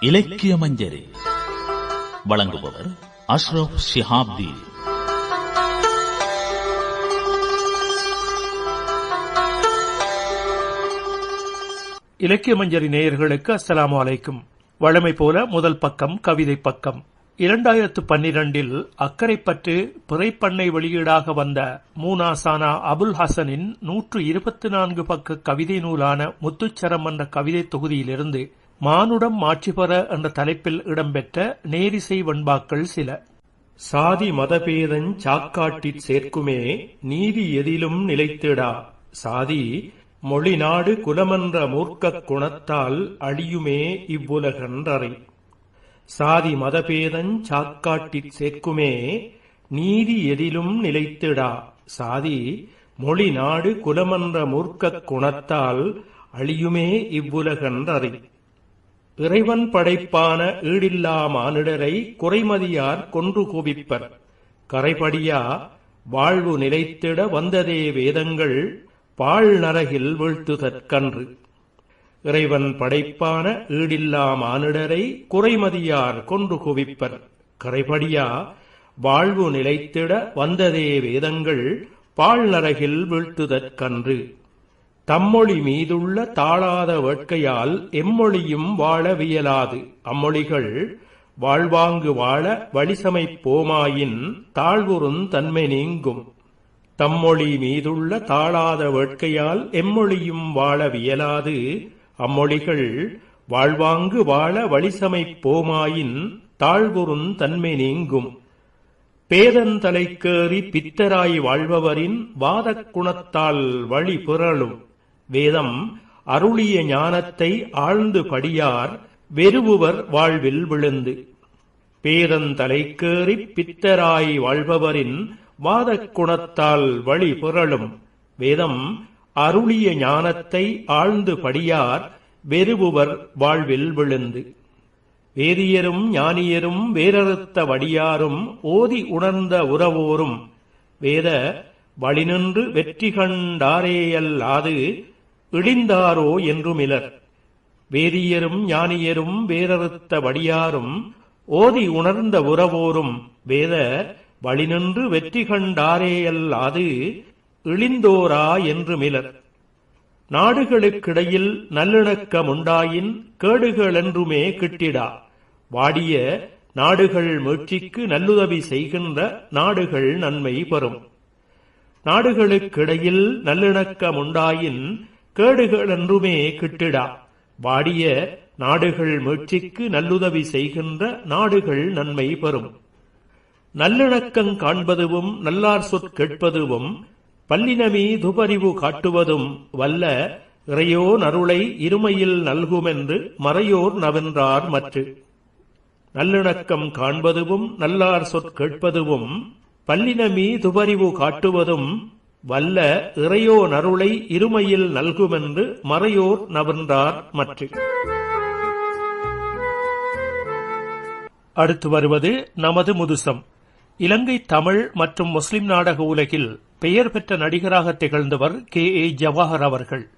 இலக்கிய மஞ்சரி. வழங்குபவர் அஷ்ரப் ஷிஹாப்தி. இலக்கிய மஞ்சரி நேயர்களுக்கு அஸ்லாம் வலைக்கும் வழமை போல முதல் பக்கம் கவிதை பக்கம். இரண்டாயிரத்து பன்னிரண்டில் அக்கரைப்பற்று பிறைப்பண்ணை வெளியீடாக வந்த மூனாசானா அபுல் ஹசனின் நூற்று இருபத்தி நான்கு பக்க கவிதை நூலான முத்துச்சரம் என்ற கவிதை தொகுதியிலிருந்து மானுடம் ஆட்சி பெற என்ற தலைப்பில் இடம்பெற்ற நேரிசை வெண்பாக்கள் சில. சாதி மதபேதஞ் சாக்காட்டிற் சேர்க்குமே நீதி எதிலும் நிலைத்திடா. சாதி மொழி நாடு குலமன்ற மூர்க்கக் குணத்தால் அழியுமே இவ்வுலகன்றறை. சாதி மதபேதஞ் சாக்காட்டிற் சேர்க்குமே நீதி எதிலும் நிலைத்திடா. சாதி மொழி நாடு குலமன்ற மூர்க்கக் குணத்தால் அழியுமே இவ்வுலகன்றறை. இறைவன் படைப்பான ஈடில்லா மானிடரை குறைமதியார் கொன்று குவிப்பர் கரைபடியா வாழ்வு நிலைத்திட வந்ததே வேதங்கள் பாழ் நரகில் வீழ்த்துதற்கன்று இறைவன் படைப்பான ஈடில்லா மானிடரை குறைமதியார் கொன்று குவிப்பர் கரைபடியா வாழ்வு நிலைத்திட வந்ததே வேதங்கள் பாழ் நரகில் வீழ்த்துதற்கன்று தம்மொழி மீதுள்ள தாழாத வேட்கையால் எம்மொழியும் வாழ வியலாது. அம்மொழிகள் வாழ்வாங்கு வாழ வழிசமைப் போமாயின் தாழ்வுறுந் தன்மை நீங்கும். தம்மொழி மீதுள்ள தாழாத வேட்கையால் எம்மொழியும் வாழ வியலாது. அம்மொழிகள் வாழ்வாங்கு வாழ வழிசமைப் போமாயின் தாழ்வுறுந் தன்மை நீங்கும். பேதந்தலைக்கேறி பித்தராய் வாழ்பவரின் வாதக் குணத்தால் வழி புரளும் வேதம் அருளிய ஞானத்தை ஆழ்ந்து படியார் வெறுவுவர் வாழ்வில் விழுந்து. பேதந்தலைக்கேறி பித்தராய் வாழ்பவரின் வாதக் குணத்தால் வழி புரளும். வேதம் அருளிய ஞானத்தை ஆழ்ந்து படியார் வெறுவுவர் வாழ்வில் விழுந்து. வேதியரும் ஞானியரும் வேரறுத்த வடியாரும் ஓதி உணர்ந்த உறவோரும். வேத வழிநின்று வெற்றி கண்டாரேயல்லாது இழிந்தாரோ என்றுமிலர். வேதியரும் ஞானியரும் வேரறுத்த வடியாரும் ஓதி உணர்ந்த உறவோரும் வேத வழிநின்று வெற்றி கண்டாரேயல்லாது இழிந்தோரா என்று மிலர் நாடுகளுக்கிடையில் நல்லிணக்கமுண்டாயின் கேடுகளென்றுமே கிட்டிடா. வாடிய நாடுகள் மீட்சிக்கு நல்லுதவி செய்கின்ற நாடுகள் நன்மை பெறும். நாடுகளுக்கிடையில் கேடுகள் கேடுகளென்றுமே கிட்டிடா. வாடிய நாடுகள் மீட்சிக்கு நல்லுதவி செய்கின்ற நாடுகள் நன்மை பெறும். நல்லிணக்கங் காண்பதுவும் நல்லார் சொற் கேட்பதுவும் பல்லினமி துபறிவு காட்டுவதும் வல்ல இறையோர் அருளை இருமையில் நல்குமென்று மறையோர் நவென்றார் மற்று. நல்லிணக்கம் காண்பதுவும் நல்லார் சொற் கேட்பதுவும் பல்லினமி துபறிவு காட்டுவதும் வல்ல இறையோ நருளை இருமையில் நல்குமென்று மறையோர் நவென்றார் மற்று. அடுத்து வருவது நமது முதுசம். இலங்கை தமிழ் மற்றும் முஸ்லிம் நாடக உலகில் பெயர் பெற்ற நடிகராக திகழ்ந்தவர் கே. ஏ. ஜவாஹர் அவர்கள்.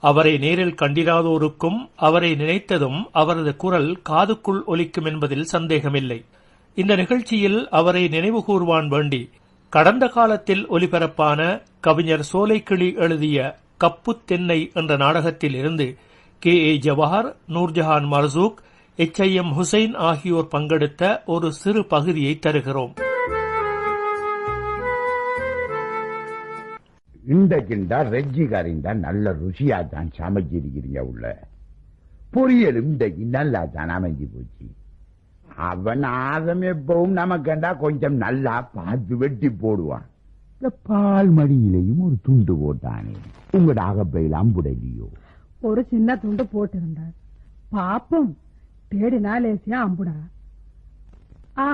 அவரை நேரில் கண்டிராதோருக்கும் அவரை நினைத்ததும் அவரது குரல் காதுக்குள் ஒலிக்கும் என்பதில் சந்தேகமில்லை. இந்த நிகழ்ச்சியில் அவரை நினைவு கூர்வான் வேண்டி கடந்த காலத்தில் ஒலிபரப்பான கவிஞர் சோலைக்கிளி எழுதிய கப்பு தென்னை என்ற நாடகத்தில் இருந்து K. A. Jawahar Noorjahan Marzook H. I. M. Hussain ஆகியோர் பங்கெடுத்த ஒரு சிறு பகுதியை தருகிறோம். இன்றைக்குண்டா ரெஜிகாரின் தான் நல்ல ருசியா தான் சமைச்சிருக்கிறீங்க உள்ள. பொரியலும் இன்றைக்கு நல்லா தான் அமைஞ்சு போச்சு. அவன் ஆதம் எப்பவும் நமக்கண்டா கொஞ்சம் நல்லா பார்த்து வெட்டி போடுவான். இந்த பால் மடியிலையும் ஒரு துண்டு போட்டானே. உங்களோட அகப்பையில் அம்புடலியோ ஒரு சின்ன துண்டு போட்டிருந்தார். பாப்பம். தேடினா லேசியா அம்புடா. ஆ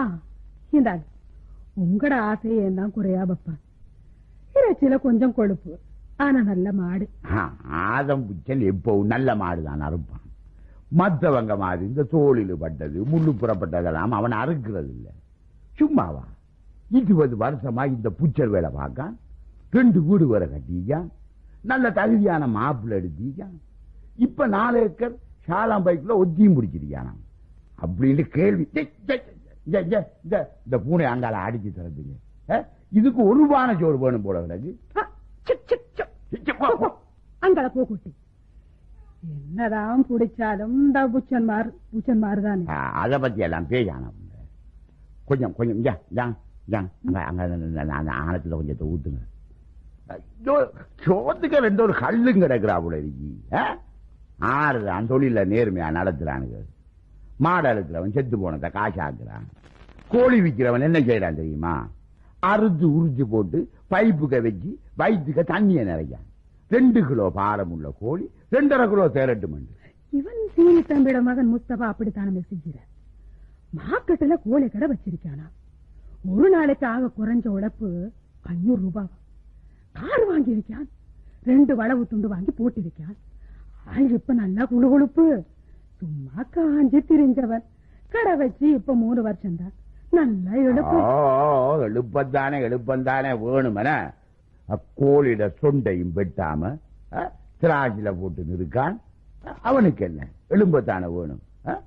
இந்தாங்க உங்கட ஆசையை தான் குறையா பப்பா இறைச்சியில கொஞ்சம் கொழுப்பு ஆனா நல்ல மாடு. ஆ, ஆதம் புச்சல் எப்பவும் நல்ல மாடுதான் அறுப்பான் மத்தவங்க மாதிரி இந்த தோளில் பட்டது முள்ளு புறப்பட்டதெல்லாம் அவன் அறுக்கிறது இல்ல சும்மாவா? இருபது வருஷமா இந்த புச்சல் வேலை பார்க்கான். ரெண்டு வீடு வர கட்டிக்கான் நல்ல தகுதியான மாப்பிள்ளை எடுத்திக்கான் இப்ப நாலு ஏக்கர் ஷாலாம் பைக்ல ஒத்தியும் பிடிச்சிருக்கானாம். அப்படின்னு கேள்வி. இந்த, பூனை அங்கால அடிச்சு தரதுங்க அஹ், இதுக்கு ஒரு பானை சோறு வேணும் போல எனக்கு ஆ, சிக், சிக், சிக். போ, போ. அங்கட போ குட்டி என்னதான் பிடிச்சாலும் இந்த புச்சன்மார் புச்சன்மார் தானே அதை பத்தி எல்லாம் பேசான கொஞ்சம் கொஞ்சம் யா யா யா அங்க அங்க ஆனத்துல கொஞ்சத்தை ஊத்துங்க. ஐயோ, சோத்துக்கு ரெண்டு ஒரு கல்லும் கிடக்குறா போல ஆறுதான் தொழில நேர்மையா நடத்துறானுங்க. மாடு அழுக்கிறவன் செத்து போனதை காசாக்குறான். கோழி விற்கிறவன் என்ன செய்யறான் தெரியுமா? அறுத்து உரிச்சு போட்டு பைப்புக்க வச்சு வயிற்றுக்க தண்ணியை நிறைக்கான் ரெண்டு கிலோ பாரம் உள்ள கோழி ரெண்டரை கிலோ தேரட்டு மண்டு இவன் சீனி தம்பியோட மகன் முஸ்தபா அப்படித்தானே செஞ்சிற மார்க்கெட்டுல கோழி கடை வச்சிருக்கானா. ஒரு நாளைக்கு ஆக குறைஞ்ச உழைப்பு அஞ்சூறு ரூபாய் கார் வாங்கி இருக்கான் ரெண்டு வளவு துண்டு வாங்கி போட்டு இருக்கான் ஆள் இப்ப நல்லா குழு குழுப்பு. சும்மா காஞ்சி திரிஞ்சவன். கடை வச்சு இப்ப மூணு வருஷம் தான் நல்லா எடுப்பு ஓ எழுப்பத்தானே எழுப்பந்தானே வேணுமன. கோழிட சொண்டையும் வெட்டாம அஹ், போட்டு நிற்கான் அவனுக்கு என்ன? எலும்பத்தான வேணும். அஹ்,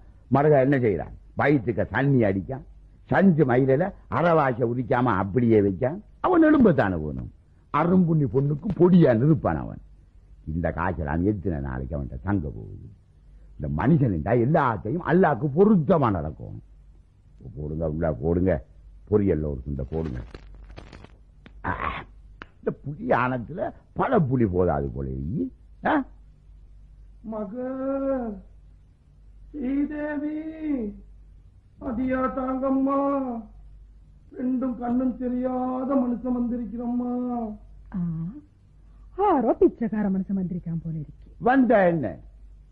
என்ன செய்யறான் வயிற்றுக்க தண்ணி அடிக்கான். சஞ்சு மயிலில் அறவாசை உரிக்காம அப்படியே வைக்கான். அவன் எலும்பத்தான வேணும். அரும்புண்ணி பொண்ணுக்கு பொடியா நிற்பான் அவன். இந்த காய்ச்சல் எத்தனை நாளைக்கு அவன்கிட்ட தங்க போகுது? இந்த மனுஷன் எல்லாத்தையும் அல்லாக்கு பொருத்தமா நடக்கும். போடுங்க உள்ள போடுங்க. பொரியல்ல ஒரு சுண்டை போடுங்க. ஆ, இந்த புளி ஆனத்துல பல புளி போதாது போல? மக ஸ்ரீதேவி அதியா தாங்கம்மா. ரெண்டும் கண்ணும் தெரியாத மனுஷன் வந்திருக்கிறம்மா. ஆ, ஆரோ பிச்சைக்கார மனுஷன் வந்திருக்கான் போல இருக்கு. வந்த என்ன?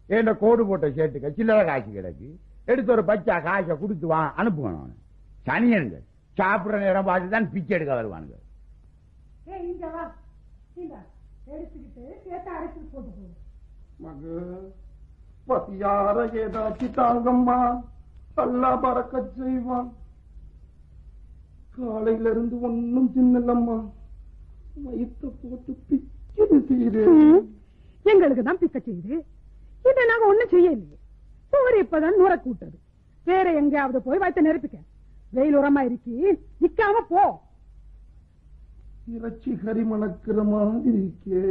என்ன கோடு போட்ட ஷர்ட்டுக்க சில்லறை காய்ச்சி கிடக்கு. எடுத்து ஒரு பச்சா காய்ச்ச கொடுத்து வா அனுப்புவேன் சனியனுங்க சாப்பிடுற நேரம் பார்த்து தான் பிச்சை எடுக்க வருவானுங்க. ஏய் இங்க வா. இந்த எடுத்துக்கிட்டு கேட்ட அரைச்சு போட்டு போ. மக பசியார ஏதாச்சும் தாங்கம்மா. அல்லா பறக்க செய்வான் காலையில இருந்து ஒன்னும் தின்னலம்மா. வயித்த போட்டு பிச்சுது தீரு ம், எங்களுக்கு தான் பிக்க செய்யுது. இதை நாங்க ஒண்ணும் செய்யலையே. சோறு இப்பதான் நுர கூட்டது வேற எங்கேயாவது போய் வயிற்ற நெருப்பிக்க. வெயில் உரமா இருக்கி நிக்காம போ. இறைச்சி கறி மணக்கிற மாதிரி இருக்கே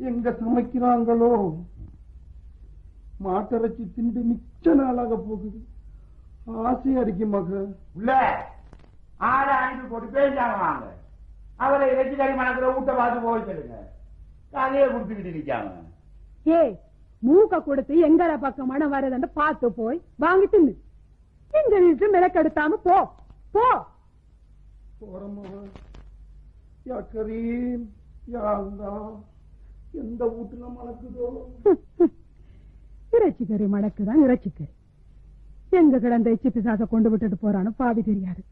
எங்க சமைக்கிறாங்களோ? மாட்டிறைச்சி திண்டு மிச்ச நாளாக போகுது. ஆசையா இருக்கு மக. உள்ள ஆளை அனுப்பி போட்டு பேசாம வாங்க. அவரை இறைச்சி கறி மணக்கிற ஊட்ட பார்த்து போக சொல்லுங்க கதையை கொடுத்துக்கிட்டு நிக்காம ஏய் மூக்க கொடுத்து எங்கட பக்கம் மனம் வருதுன்னு பார்த்து போய் வாங்கி தின்னு. இந்த வீட்டு மிளக்கெடுத்தாம போ. போ. போற மக. யா கரீம் யா எந்த வீட்டுல மணக்குதோ இறைச்சி கறி மடக்குதான் இறைச்சி கறி எங்க கிடந்த எச்சி பிசாச கொண்டு விட்டுட்டு போறான்னு பாவி தெரியாது.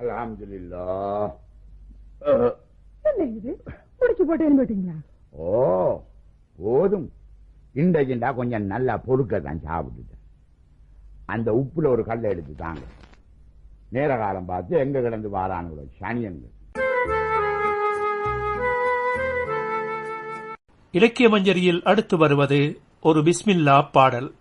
அல்ஹம்துலில்லா என்ன இது? முடிச்சு போட்டு போயிட்டீங்களா ஓ போதும். இன்றைக்குண்டா கொஞ்சம் நல்லா பொறுக்க தான் சாப்பிட்டுட்டேன். அந்த உப்புல ஒரு கல்லை எடுத்து தாங்க. நேர காலம் பார்த்து எங்க கிடந்து வாரானுங்களோ சனியன்கள் இலக்கிய மஞ்சரியில் அடுத்து வருவது ஒரு பிஸ்மில்லா பாடல்.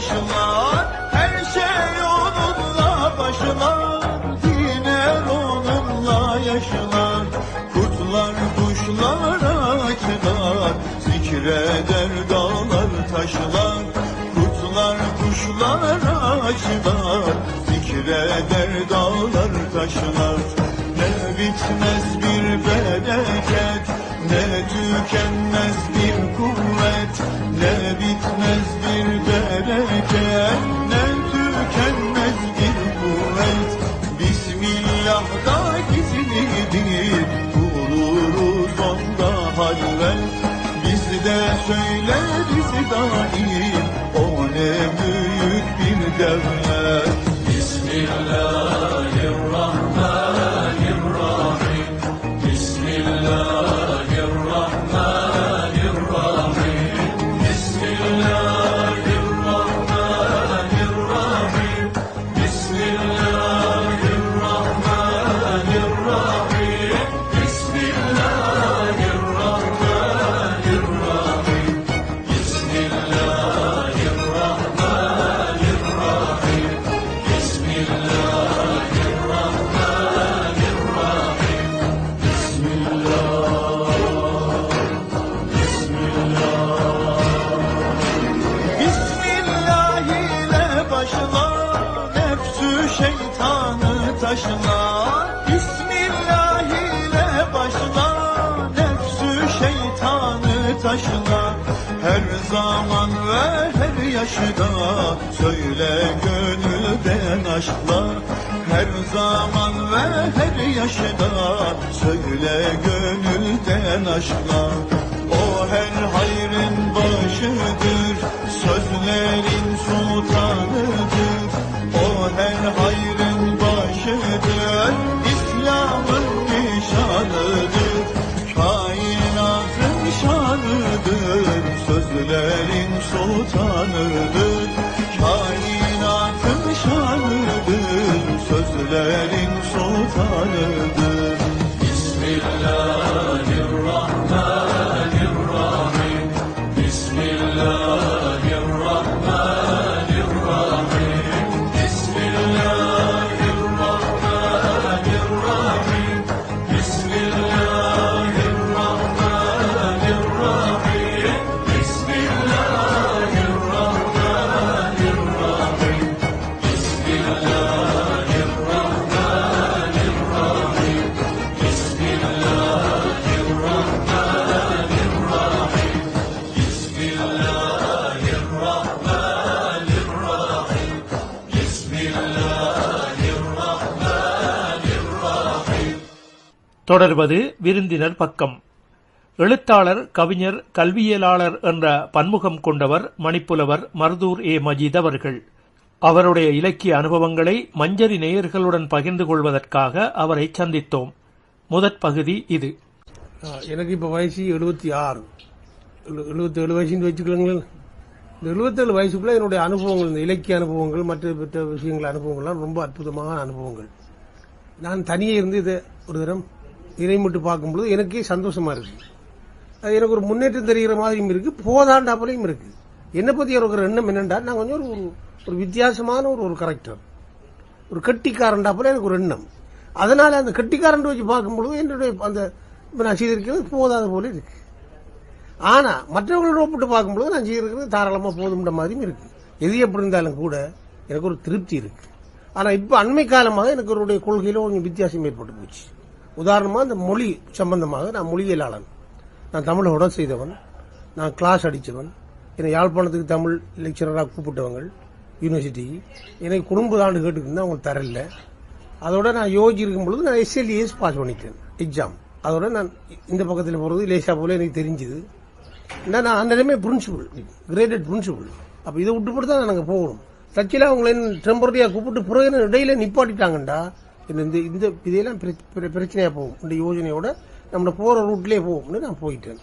Yaşlar Her şey onunla başlar Diner onunla yaşlar Kurtlar kuşlar açlar Zikreder dağlar taşlar Kurtlar kuşlar açlar Zikreder dağlar taşlar Ne bitmez onda halvet Biz de söyleriz daim. O ne büyük bir devlet. Bismillah Söyle gönülden aşklar Her zaman ve her yaşta Söyle gönülden aşklar O her hayrın başıdır Sözlerin sultanıdır. O her hayrın başıdır İslam'ın nişanıdır Kainatın şanıdır. Sözlerin sultanıdır sevdaya தொடர்வது விருந்தினர் பக்கம். எழுத்தாளர் கவிஞர் கல்வியலாளர் என்ற பன்முகம் கொண்டவர் மணிப்புலவர் மருதூர் ஏ. மஜீத் அவர்கள். அவருடைய இலக்கிய அனுபவங்களை மஞ்சரி நேயர்களுடன் பகிர்ந்து கொள்வதற்காக அவரை சந்தித்தோம். முதற் பகுதி இது. எனக்கு இப்போ வயசு எழுபத்தி ஆறு. எழுபத்தேழு வயசுன்னு வச்சுக்கலாங்களேன் இந்த எழுபத்தேழு வயசுக்குள்ள என்னுடைய அனுபவங்கள் இந்த இலக்கிய அனுபவங்கள் மற்ற மற்ற விஷயங்கள் அனுபவங்கள்லாம் ரொம்ப அற்புதமான அனுபவங்கள். நான் தனியே இருந்து இதை ஒரு தரம் இறைமுட்டு பார்க்கும்போது எனக்கே சந்தோஷமா இருக்கு. அது எனக்கு ஒரு முன்னேற்றம் தெரிகிற மாதிரியும் இருக்கு போதாண்டாப்பிலையும் இருக்கு. என்னை பத்தி எனக்கு ஒரு எண்ணம் என்னண்டா நான் கொஞ்சம் ஒரு ஒரு- வித்தியாசமான ஒரு ஒரு கரெக்டர் ஒரு கெட்டிக்காரன்டா எனக்கு ஒரு எண்ணம். அதனால அந்த கட்டிக்காரன் வச்சு பார்க்கும்பொழுது என்னுடைய அந்த இப்ப நான் செய்திருக்கிறது போதாத போல இருக்கு. ஆனா மற்றவங்களோட ஒப்பிட்டு பார்க்கும்பொழுது நான் செய்திருக்கிறது தாராளமா போதும்ன்ற மாதிரியும் இருக்கு. எது எப்படி இருந்தாலும் கூட எனக்கு ஒரு திருப்தி இருக்கு. ஆனா இப்ப அண்மை காலமாக எனக்கு அவருடைய கொள்கையில கொஞ்சம் வித்தியாசம் ஏற்பட்டு போச்சு. உதாரணமாக இந்த மொழி சம்பந்தமாக நான் மொழியியலாளன். நான் தமிழை உடன் செய்தவன். நான் கிளாஸ் அடித்தவன் என்னை யாழ்ப்பாணத்துக்கு தமிழ் லெக்சரராக கூப்பிட்டவங்க யூனிவர்சிட்டி எனக்கு குடும்ப தாண்டு கேட்டுக்கிட்டு அவங்க தரல. அதோட நான் யோகி இருக்கும் பொழுது நான் எஸ்எல்இஎஸ் பாஸ் பண்ணிட்டேன். எக்ஸாம் அதோட நான் இந்த பக்கத்தில் போகிறது லேசா போல எனக்கு தெரிஞ்சுது. ஏன்னா நான் அந்த இடமே பிரின்சிபல் கிரேடட் பிரின்சிபல் அப்போ இதை விட்டு போட்டு தான் நாங்கள் போகணும். தச்சில அவங்கள டெம்பரரியாக கூப்பிட்டு பிறகு இடையில நிப்பாட்டிட்டாங்கண்டா? இந்த இந்த இதெல்லாம் பிரச்சனையாக பிர- போகும். இந்த யோஜனையோட நம்ம போகிற ரூட்லேயே போகும்னு நான் போயிட்டேன்.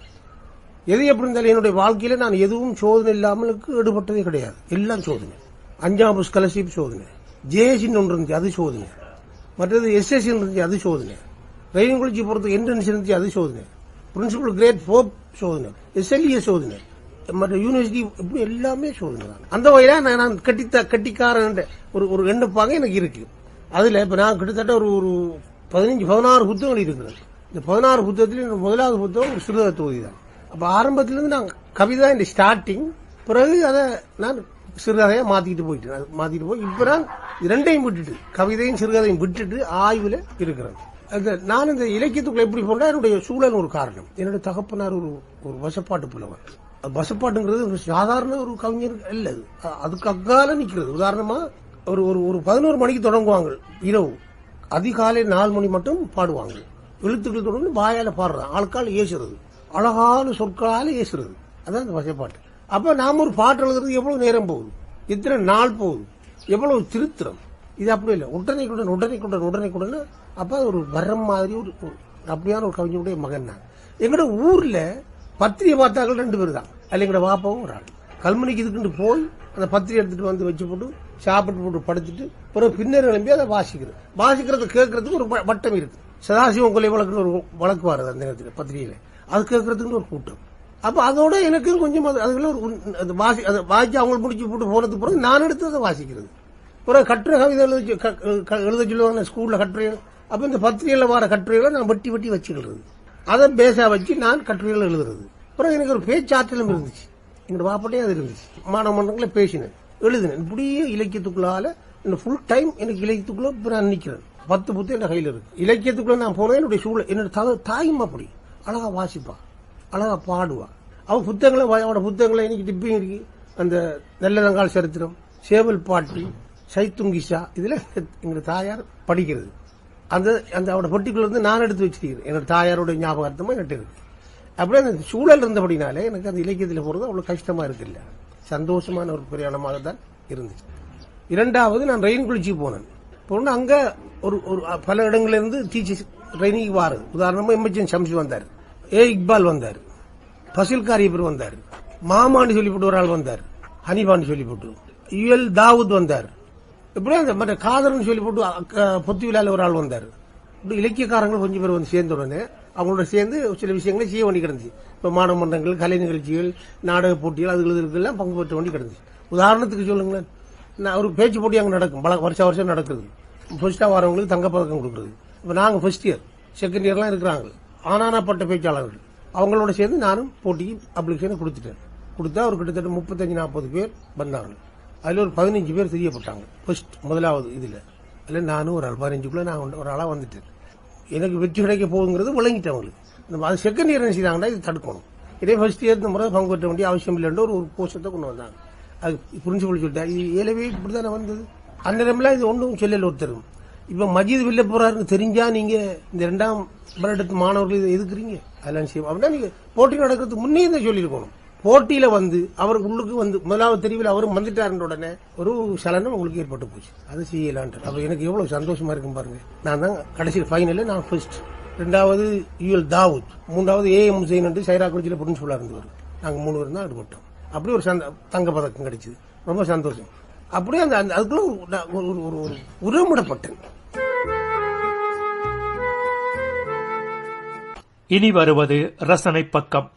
எது எப்படி இருந்தாலும் என்னுடைய வாழ்க்கையில் நான் எதுவும் சோதனை இல்லாமலுக்கு ஈடுபட்டதே கிடையாது. எல்லாம் சோதனை. அஞ்சாம் ஸ்காலர்ஷிப் சோதனை. ஜேஎஸ்சின்னு ஒன்று இருந்துச்சு அது சோதனை. மற்றது எஸ்எஸ்சி இருந்துச்சு அது சோதனை. ரயிலிங் காலேஜ் போகிறதுக்கு என்ட்ரன்ஸ் இருந்துச்சு அது சோதனை. பிரின்சிபல் கிரேட் ஃபோர் சோதனை. எஸ்எல்இ சோதனை. மற்ற யூனிவர்சிட்டி இப்படி எல்லாமே சோதனை தான் அந்த வகையில் நான் நான் கட்டித்த கட்டிக்காரன் ஒரு ஒரு எண்ணப்பாங்க எனக்கு இருக்குது அதில் இப்போ நான் கிட்டத்தட்ட ஒரு ஒரு பதினஞ்சு பதினாறு புத்தகங்கள் இருக்கிறது. இந்த பதினாறு புத்தகத்துலேயும் முதலாவது புத்தகம் ஒரு சிறுகதை தொகுதி தான் அப்போ ஆரம்பத்திலேருந்து நான் கவிதை இந்த ஸ்டார்டிங் பிறகு அதை நான் சிறுகதையாக மாற்றிக்கிட்டு போயிட்டேன். அது போய் இப்போ நான் இரண்டையும் விட்டுட்டு கவிதையும் சிறுகதையும் விட்டுட்டு ஆய்வில் இருக்கிறேன். அந்த நான் இந்த இலக்கியத்துக்குள்ள எப்படி போனா என்னுடைய சூழல் ஒரு காரணம். என்னுடைய தகப்பனார் ஒரு ஒரு வசப்பாட்டு புலவர். வசப்பாட்டுங்கிறது ஒரு சாதாரண ஒரு கவிஞர் அல்ல அதுக்கு அக்கால நிற்கிறது உதாரணமாக ஒரு ஒரு ஒரு பதினோரு மணிக்கு தொடங்குவாங்க. இரவு. அதிகாலை நாலு மணி மட்டும் பாடுவாங்க. எழுத்துக்கள் தொடர்ந்து வாயால பாடுறான். ஆளுக்கால் ஏசுறது. அழகான சொற்களால் ஏசுறது. அதான் அந்த வசப்பாட்டு அப்ப நாம ஒரு பாட்டு எழுதுறது எவ்வளவு நேரம் போகுது? எத்தனை நாள் போகுது? எவ்வளவு திருத்திரம்? இது அப்படி இல்லை. உடனே உடனைக்குடன் உடனே குடன் உடனே அப்ப ஒரு வரம் மாதிரி ஒரு அப்படியான ஒரு கவிஞனுடைய மகன் நான். எங்களோட ஊர்ல பத்திரிகை பார்த்தாக்கள் ரெண்டு பேர் தான். அதுல எங்களோட வாப்பாவும் ஒரு ஆள். கல்முனைக்கு இதுக்குண்டு போய் அந்த பத்திரிகை எடுத்துட்டு வந்து வச்சு போட்டு சாப்பிட்டு போட்டு படுத்துட்டு பிறகு பின்னர் எழும்பி அதை வாசிக்கிறது. வாசிக்கிறத கேட்கறதுக்கு ஒரு வட்டம் இருக்கு. சதாசிவம் கொலை வழக்குன்னு ஒரு வழக்கு வருது அந்த நேரத்தில் பத்திரிகையில. அது கேட்கறதுக்கு ஒரு கூட்டம். அப்ப அதோட எனக்கு கொஞ்சம் அது- ஒரு அந்த வாசி அதை வாசிச்சு அவங்க முடிச்சு போட்டு போனதுக்கு பிறகு நான் எடுத்து அதை வாசிக்கிறது. பிறகு கட்டுரை கவிதை எழுத க- எழுத சொல்லுவாங்க ஸ்கூல்ல கட்டுரை அப்ப இந்த பத்திரிகையில வர கட்டுரைகளை நான் வெட்டி வெட்டி வச்சுக்கிறது. அதை பேசா வச்சு நான் கட்டுரைகள் எழுதுறது. பிறகு எனக்கு ஒரு பேச்சாற்றலும் இருந்துச்சு. என்னோட வாப்பட்டே அது இருந்துச்சு. மாணவ மன்றங்களை பேசினேன். எழுதினேன். இப்படியே இலக்கியத்துக்குள்ளால என்ன ஃபுல் டைம் எனக்கு இலக்கியத்துக்குள்ள நான் நிக்கிறேன் பத்து புத்தகம் என் கையில் இருக்கு. இலக்கியத்துக்குள்ள நான் போனேன் என்னுடைய சூழல் என்னோட தாயும் அப்படி. அழகா வாசிப்பா. அழகா பாடுவா. அவன் புத்தகங்களை அவனோட புத்தகங்களை இன்னைக்கு டிப்பியும் இருக்கு. அந்த நல்லதங்கால் சரித்திரம் சேவல் பாட்டி சைத்துங்கிஷா இதில் எங்க தாயார் படிக்கிறது. அந்த அந்த அவட பொட்டிக்குள்ள இருந்து நான் எடுத்து வச்சிருக்கிறேன். என்னோட தாயாரோட ஞாபகார்த்தமாக என்கிட்ட இருக்கு. அப்படியே அந்த சூழல் இருந்தபடினாலே எனக்கு அந்த இலக்கியத்தில் போகிறது அவ்வளோ கஷ்டமாக இருக்குல்ல. சந்தோஷமான ஒரு பிரயாணமாக தான் இருந்துச்சு. இரண்டாவது நான் ரெயின் குளிச்சு போனேன். போன அங்க ஒரு ஒரு பல இடங்கள்லேருந்து டீச்சர்ஸ் ட்ரைனிங் வாரு. உதாரணமா எம்எச்என் சம்சி வந்தார். ஏ இக்பால் வந்தார். பசில் காரியப்பர் வந்தார். மாமான்னு சொல்லிப்பட்டு ஒரு ஆள் வந்தார். ஹனிபான்னு சொல்லிப்பட்டு யுஎல் தாவூத் வந்தார். இப்படியே அந்த மற்ற காதர்னு சொல்லி போட்டு பொத்தி விழால ஒரு ஆள் வந்தார். இப்படி இலக்கியக்காரங்களும் கொஞ்சம் பேர் வந்து சேர்ந்த உடனே அவங்களோட சேர்ந்து சில விஷயங்களை செய்ய வேண்டி கிடந்துச்சு இப்போ மாடமன்றங்கள் கலை நிகழ்ச்சிகள் நாடக போட்டிகள் அதுகள் இதுக்கெல்லாம் பங்கு பெற்ற வேண்டி கிடந்துச்சு உதாரணத்துக்கு சொல்லுங்களேன். நான் ஒரு பேச்சு போட்டி அங்கே நடக்கும். பல வருஷம் வருஷம் நடக்குது ஃபர்ஸ்ட்டாக வரவங்களுக்கு தங்கப்பதக்கம் கொடுக்குறது. இப்போ நாங்கள் ஃபர்ஸ்ட் இயர் செகண்ட் இயர்லாம் இருக்கிறாங்க. ஆனானப்பட்ட பேச்சாளர்கள். அவங்களோட சேர்ந்து நானும் போட்டிக்கு அப்ளிகேஷனை கொடுத்துட்டேன். கொடுத்தா ஒரு கிட்டத்தட்ட முப்பத்தஞ்சு நாற்பது பேர் வந்தாங்க. அதில் ஒரு பதினஞ்சு பேர் தெரியப்பட்டாங்க. ஃபர்ஸ்ட் முதலாவது இதில். அதில் நானும் ஒரு ஆள் பதினஞ்சுக்குள்ளே நான் ஒரு ஆளாக வந்துட்டேன். எனக்கு வெற்றி கிடைக்க போகுங்கிறது விளங்கிட்டேன் அவங்களுக்கு. இந்த அது செகண்ட் இயர் என்ன செய்தாங்கன்னா இது தடுக்கணும். இதே ஃபர்ஸ்ட் இயர் இந்த முறை பங்கு பெற்ற வேண்டிய அவசியம் இல்லைன்ற ஒரு ஒரு கோஷத்தை கொண்டு வந்தாங்க. அது பிரின்சிபல் சொல்லிட்டேன் இது ஏழவே இப்படிதானே வந்தது? அந்த நேரம்லாம் இது ஒன்றும் சொல்லல ஒருத்தரும் இப்போ மஜீத் வெளில போறாருன்னு தெரிஞ்சா நீங்க இந்த ரெண்டாம் வருடத்து மாணவர்கள் இதை எதுக்குறீங்க? அதெல்லாம் செய்யும் அப்படின்னா நீங்க போட்டி நடக்கிறதுக்கு முன்னே இதை சொல்லியிருக்கணும். போட்டியில வந்து அவர் உள்ளுக்கு வந்து முதலாவது தெரிவில் அவரும் வந்துட்டாருன்ற உடனே ஒரு சலனம் உங்களுக்கு ஏற்பட்டு போச்சு. அது செய்யலான்ட்டு. அப்ப எனக்கு எவ்வளவு சந்தோஷமா இருக்கும் பாருங்க. நான் தான் கடைசி ஃபைனல்ல நான் ஃபர்ஸ்ட் ரெண்டாவது யுஎல் தாவூத். மூன்றாவது ஏஎம் ஹுசைன் என்று சைரா குறிச்சியில பிரின்சிபலா இருந்தவர் நாங்க மூணு பேரும் தான் ஈடுபட்டோம். அப்படி ஒரு சந்த தங்க பதக்கம் கிடைச்சது. ரொம்ப சந்தோஷம். அப்படியே அந்த அந்த- அதுக்குள்ள ஒரு- ஒரு ஒரு- ஒரு ஒரு உரமிடப்பட்டேன். இனி வருவது ரசனை பக்கம்.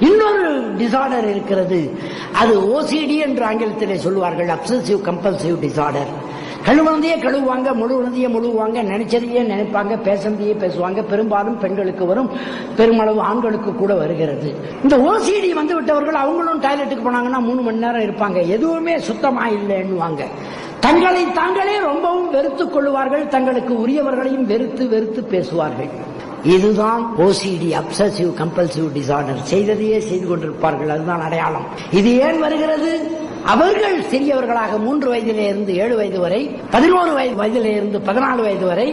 இன்னொரு டிசார்டர் இருக்கிறது. அது ஓசிடி என்று ஆங்கிலத்திலே சொல்லுவார்கள் அப்சசிவ் கம்பல்சிவ் டிசார்டர் கழுவுனதையே கழுவுவாங்க முழுவதையே முழுவாங்க நினைச்சதையே நினைப்பாங்க பேசுனதையே பேசுவாங்க. பெரும்பாலும் பெண்களுக்கு வரும் பெருமளவு ஆண்களுக்கு கூட வருகிறது. இந்த ஓசிடி வந்து விட்டவர்கள் அவங்களும் டாய்லெட்டுக்கு போனாங்கன்னா மூணு மணி நேரம் இருப்பாங்க. எதுவுமே சுத்தமா இல்லைன்னுவாங்க. தங்களை தாங்களே ரொம்பவும் வெறுத்துக் கொள்வார்கள் தங்களுக்கு உரியவர்களையும் வெறுத்து வெறுத்து பேசுவார்கள். இதுதான் ஓசிடி அப்சசிவ் கம்பல்சிவ் டிசார்டர் செய்ததையே செய்து கொண்டிருப்பார்கள். அதுதான் அடையாளம். இது ஏன் வருகிறது? அவர்கள் சிறியவர்களாக மூன்று வயதிலே இருந்து ஏழு வயது வரை பதினோரு வயது வயதிலே இருந்து பதினாலு வயது வரை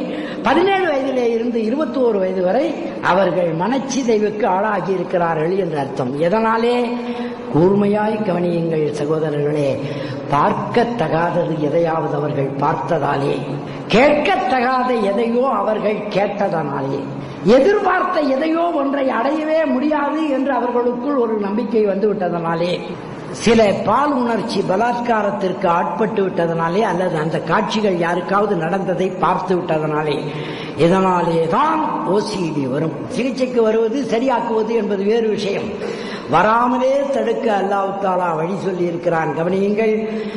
பதினேழு வயதிலே இருந்து இருபத்தி ஓரு வயது வரை அவர்கள் மனச்சிதைவுக்கு ஆளாகி இருக்கிறார்கள் என்று அர்த்தம். எதனாலே? கூர்மையாய் கவனியுங்கள் சகோதரர்களே பார்க்கத்தகாதது எதையாவது அவர்கள் பார்த்ததாலே கேட்கத்தகாத எதையோ அவர்கள் கேட்டதனாலே எதிர்பார்த்த எதையோ ஒன்றை அடையவே முடியாது என்று அவர்களுக்குள் ஒரு நம்பிக்கை வந்துவிட்டதனாலே சில பால் உணர்ச்சி பலாத்காரத்திற்கு ஆட்பட்டு விட்டதனாலே அல்லது அந்த காட்சிகள் யாருக்காவது நடந்ததை பார்த்து விட்டதனாலே இதனாலே தான் ஓசிடி வரும். சிகிச்சைக்கு வருவது சரியாக்குவது என்பது வேறு விஷயம். வராமலே தடுக்க அல்லாஹ் தாலா வழி சொல்லி இருக்கிறான் கவனியுங்கள்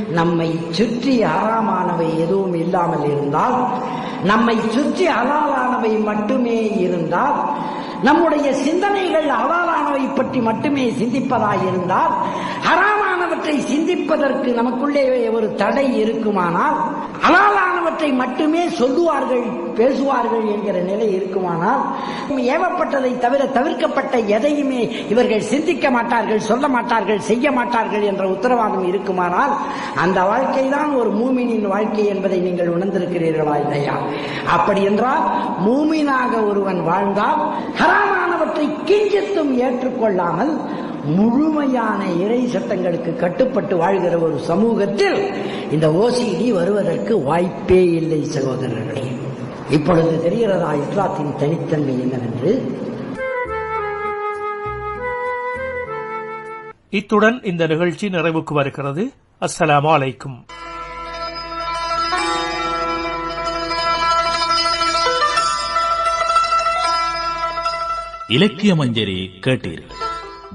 நம்மை சுற்றி ஹராமானவை எதுவும் இல்லாமல் இருந்தால் நம்மை சுற்றி அலாலானவை மட்டுமே இருந்தால் நம்முடைய சிந்தனைகள் ஹலாலானவை பற்றி மட்டுமே சிந்திப்பதாயிருந்தால் அவற்றை சிந்திப்பதற்கு நமக்குள்ளே ஒரு தடை இருக்குமானால் ஹலாலானவற்றை மட்டுமே சொல்லுவார்கள் பேசுவார்கள் என்கிற நிலை இருக்குமானால் ஏவப்பட்டதை தவிர தவிர்க்கப்பட்ட எதையுமே இவர்கள் சிந்திக்க மாட்டார்கள் சொல்ல மாட்டார்கள் செய்ய மாட்டார்கள் என்ற உத்தரவாதம் இருக்குமானால் அந்த வாழ்க்கை தான் ஒரு மூமினின் வாழ்க்கை என்பதை நீங்கள் உணர்ந்திருக்கிறீர்களா இல்லையா? அப்படி என்றால் மூமினாக ஒருவன் வாழ்ந்தால் ஹராமானவற்றை கிஞ்சித்தும் ஏற்றுக்கொள்ளாமல் முழுமையான இறை சட்டங்களுக்கு கட்டுப்பட்டு வாழ்கிற ஒரு சமூகத்தில் இந்த ஓசிடி வருவதற்கு வாய்ப்பே இல்லை சகோதரர்களே. இப்பொழுது தெரிகிறதா இஸ்லாத்தின் தனித்தன்மை என்னவென்று? இத்துடன் இந்த நிகழ்ச்சி நிறைவுக்கு வருகிறது. அஸ்ஸலாமு அலைக்கும். இலக்கிய மஞ்சரி கேட்டீர்கள்.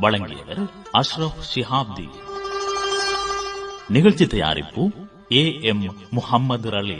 வழங்கியவர் அஷ்ரப் ஷிஹாப்தி. நிகழ்ச்சி தயாரிப்பு ஏ எம் முஹம்மது அலி